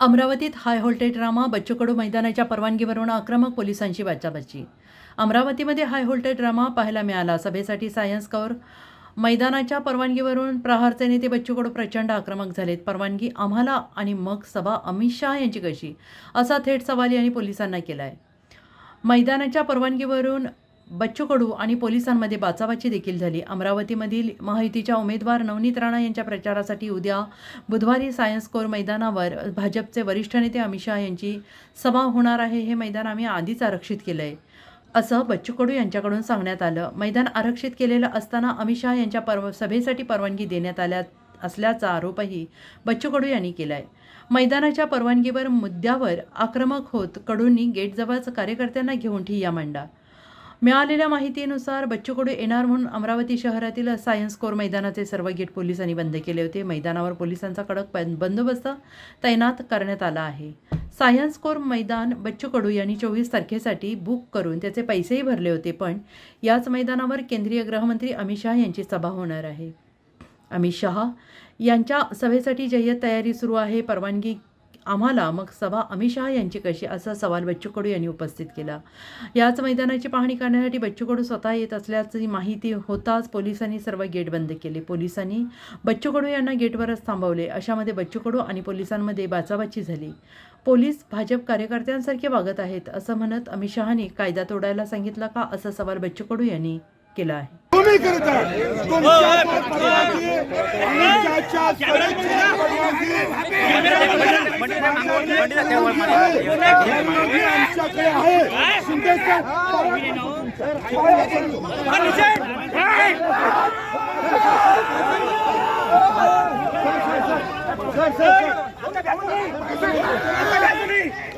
अमरावतीत high voltage drama Bachchu Kadu मैदानाच्या परवानगीवरून आक्रमक पोलिसांची बाचाबाची अमरावतीमध्ये हाय व्होल्टेज ड्रामा पाहायला मिळाला. सभेसाठी सायन्स कौर मैदानाच्या परवानगीवरून प्रहारचे नेते बच्चू कडू प्रचंड आक्रमक झालेत. परवानगी आम्हाला आणि मग सभा अमित शहा यांची कशी? असा थेट सवाल यांनी पोलिसांना केला आहे मैदानाच्या परवानगीवरून बच्चू कडू आणि पोलिसांमध्ये बाचाबाची देखील झाली. अमरावतीमधील महायुतीच्या उमेदवार नवनीत राणा यांच्या प्रचारासाठी उद्या बुधवारी सायन्स कोर मैदानावर भाजपचे वरिष्ठ नेते अमित शहा यांची सभा होणार आहे. हे मैदान आम्ही आधीच आरक्षित केलं आहे असं बच्चू कडू यांच्याकडून सांगण्यात आलं. मैदान आरक्षित केलेलं असताना अमित शहा यांच्या परव सभेसाठी परवानगी देण्यात आल्या असल्याचा आरोपही बच्चू कडू यांनी केला आहे मैदानाच्या परवानगीवर मुद्द्यावर आक्रमक होत कडूंनी गेटजवळच कार्यकर्त्यांना घेऊन ठिय्या मांडा. मिळालेल्या माहितीनुसार बच्चू कडू येणार म्हणून अमरावती शहरातील सायन्स कोर मैदानाचे सर्व गेट पोलिसांनी बंद केले होते. मैदानावर पोलिसांचा कडक बंदोबस्त तैनात करण्यात आला आहे. सायन्स कोर मैदान बच्चू कडू यांनी चोवीस तारखेसाठी बुक करून त्याचे पैसेही भरले होते पण याच मैदानावर केंद्रीय गृहमंत्री अमित शहा यांची सभा होणार आहे. अमित शहा यांच्या सभेसाठी जय्यत तयारी सुरू आहे. परवानगी आम्हाला मग सभा अमित शहा यांची कशी? असा सवाल बच्चू कडू यांनी उपस्थित केला. याच मैदानाची पाहणी करण्यासाठी बच्चू कडू स्वतः येत असल्याची माहिती होताच पोलिसांनी सर्व गेट बंद केले. पोलिसांनी बच्चू कडू यांना गेटवरच थांबवले. अशामध्ये बच्चू कडू आणि पोलिसांमध्ये बाचाबाची झाली. पोलीस भाजप कार्यकर्त्यांसारखे वागत आहेत असं म्हणत अमित शहानी कायदा तोडायला सांगितला का? असा सवाल बच्चू कडू यांनी केला आहे. तुम्ही करत आहे. तुमच्या परवानगी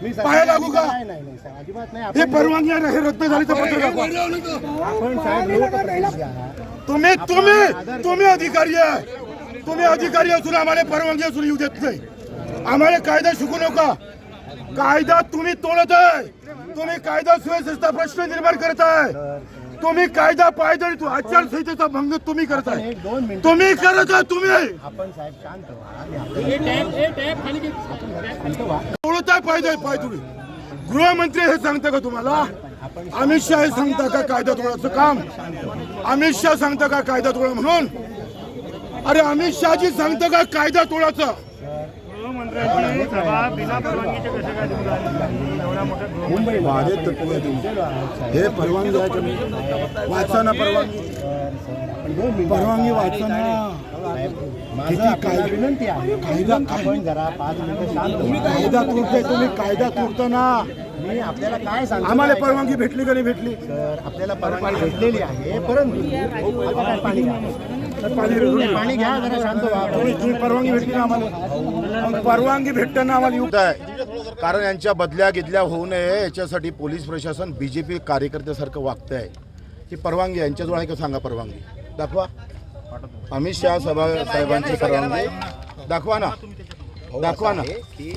पाया लागू का? हे परवानगी आहे ना, हे रद्द झाली तर पत्र दाखवा. तुम्ही तुम्ही तुम्ही अधिकारी आहे. तुम्ही अधिकारी असून आम्हाला परवानगी असून येऊ देत नाही. आम्हाला कायदा शिकू नका. कायदा तुम्ही तोडत आहे. तुम्ही कायदा सुव्यवस्थेचा प्रश्न निर्माण करत आहे. तुम्ही कायदा पायदळी तू आचारसंहितेचा भंग तुम्ही करताय तुम्ही करत आहे तुम्ही. पायदळ पाय तुम्ही. गृहमंत्री हे सांगता का तुम्हाला? अमित शहा हे सांगता का कायदा तोडायचं काम? अमित शहा सांगता का कायदा तोडा म्हणून? अरे अमित शहाजी सांगता का कायदा तोडायचं गृहमंत्र्यांची सभा बिना परवानगीचे कसे काय तुम्ही राहिली? एवढ्या मोठ्या गृह मुंबई भाजप तत्व आहे तुमचं. हे परवानगी आहे का नाही? वाचा ना परवानगी. परवानगी वाचा ना. माझं किती आपल्याला कायदा- विनंती आहे. कायदा काय आपण जरा पाच मिनिटं शांत व्हा. कायदा तोडते तुम्ही कायदा तोडता ना. मी आपल्याला काय सांगतो आम्हाला काय परवानगी भेटली का नाही भेटली? सर आपल्याला परवानगी भेटलेली आहे परंतु आता काय पाणी घ्या तुम्ही पाणी घ्या जरा शांत व्हा परवानगी भेटली ना आम्हाला मग परवानगी भेटताना आम्हाला येऊ आहे कारण यांच्या बदल्या गिदल्या होऊ नये याच्यासाठी पोलीस प्रशासन बीजेपी कार्यकर्त्यासारखं वागत आहे ही परवानगी यांच्याजवळ आहे का सांगा परवानगी? दाखवा. अमित शहा सभा साहेबांची परवानगी. दाखवा ना. दाखवा ना. की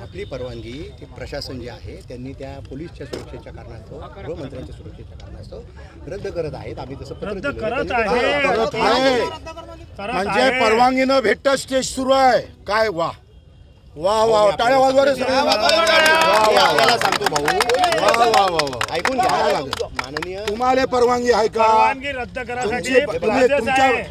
आपली परवानगी ती प्रशासन जे आहे त्यांनी त्या पोलीसच्या सुरक्षेच्या कारणास्तव गृहमंत्र्यांच्या सुरक्षेच्या कारणास्तव रद्द करत आहेत. आम्ही तसं पत्र रद्द करत आहे. म्हणजे. परवानगी न भेटता स्टेज सुरू आहे. काय वा. वा वा टाळ्या वाजवा रे सगळे. वा, वा, वा. आपल्याला सांगतो भाऊ वा, वा, वा, वा. ऐकून घ्या माननीय तुम्हाला परवानगी आहे का परवानगी रद्द करासाठी तुम्ही तुमच्या आहे.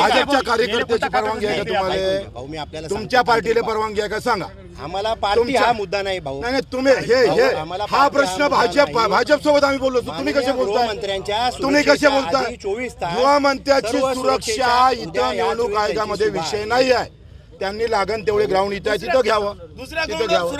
भाजपच्या ऐका. कार्यकर्त्याची परवानगी आहे का ऐकून घ्या. तुम्हाला भाऊ मी आपल्याला तुमच्या सांगतो. पार्टीला परवानगी आहे का सांगा आम्हाला पार्टी तुमच्या- हा मुद्दा नाही भाऊ नाही नाही तुम्ही हे हे आम्हाला हा पार्टी प्रश्न भाजप नाही. भाजप सोबत आम्ही बोललो तुम्ही कसे माननीय बोलताय गृहमंत्र्यांच्या तुम्ही कसे सुरक्षेच्या बोलताय आधी 24 तास गृहमंत्र्याची सर्व सुरक्षा सुरक्षेच्या इथं उद्या या निवडणूक चोवीस आयोगामध्ये तारखेची विषय सुरुवात. नाही आहे त्यांनी लागण तेवढे ग्राउंड इथं आहे तिथं घ्यावं. तिथं घ्यावं.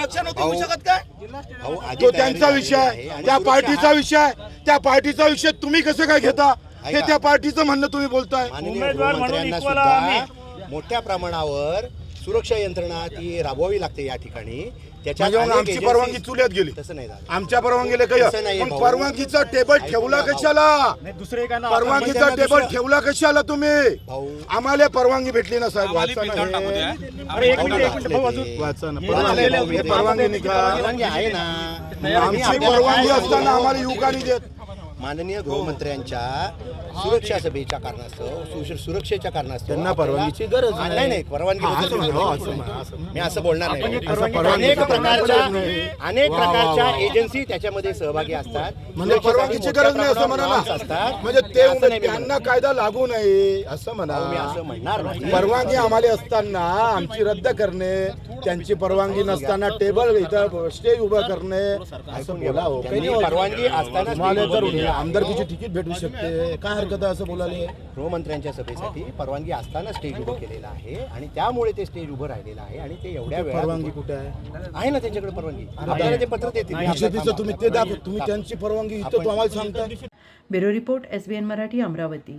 आधी तो त्यांचा विषय आहे. आहे. आणि त्या सुरक्षा पार्टीचा विषय आहे. त्या पार्टीचा विषय तुम्ही कसं काय घेता? हे ऐका. त्या पार्टीचं म्हणणं तुम्ही बोलताय. माननीय उमेदवार म्हणून गृहमंत्र्यांना equal आहे सुद्धा मोठ्या प्रमाणावर सुरक्षा यंत्रणा ती राबवावी लागते या ठिकाणी. त्याच्यात म्हणजे मग अनेक आमची agencies- परवानगी चुल्यात गेली. तसं नाही झालं. आमच्या परवानगीला तसं काही नाहीये मग भाऊ. परवानगीचा टेबल ठेवला कशाला? दुसरे काय परवानगीचा टेबल दुसरं- ठेवला कशाला तुम्ही? आम्हाला परवानगी भेटली ना साहेब. वाचा ना हे. अरे एक मिनिट एक मिनिट. भाऊ अजून. वाचा ना हे परवानगी नाही आहे. ना. आम्ही आमची परवानगी असताना? आम्हाला युवकांनी देत. माननीय गृहमंत्र्यांच्या सुरक्षा सभेच्या कारणास्तव सुश- सुरक्षेच्या कारणास्तव त्यांना परवानगीची गरज नाही. नाही नाही परवानगी हा, असं मी म्हणा, असं नाही. म्हणा, असं म्हणा. मी असं बोलणार नाही परवानगी अनेक प्रकारच्या नाही. अनेक वा, वा, प्रकारच्या. एजन्सी त्याच्यामध्ये सहभागी असतात म्हणजे परवानगीची मोठ्या गरज नाही असं प्रमाणावर म्हणा norms ना असतात म्हणजे ते असं नाही मी त्यांना म्हणत. कायदा लागू नये असं म्हणा मी असं म्हणणार नाही परवानगी आम्हाला असताना आमची रद्द करणे त्यांची परवानगी नसताना टेबल इथं स्टेज उभं करणे असं बोला हो. काही त्यांनी नाही होत. परवानगी असताना तुम्हाला जर. आमदारकीची तिकीट भेटू शकते काय हरकत आहे असं बोलायला गृहमंत्र्यांच्या सभेसाठी परवानगी असताना स्टेज उभं केलेलं आहे आणि त्यामुळे ते स्टेज उभं राहिलेलं आहे आणि ते एवढ्या परवानगी कुठे आहे? आहे ना त्यांच्याकडे परवानगी. आपल्याला ते पत्र देतील तुम्ही ते दाखव तुम्ही त्यांची परवानगी इथं तो आम्हाला सांगता bureau report S B N Marathi Amravati.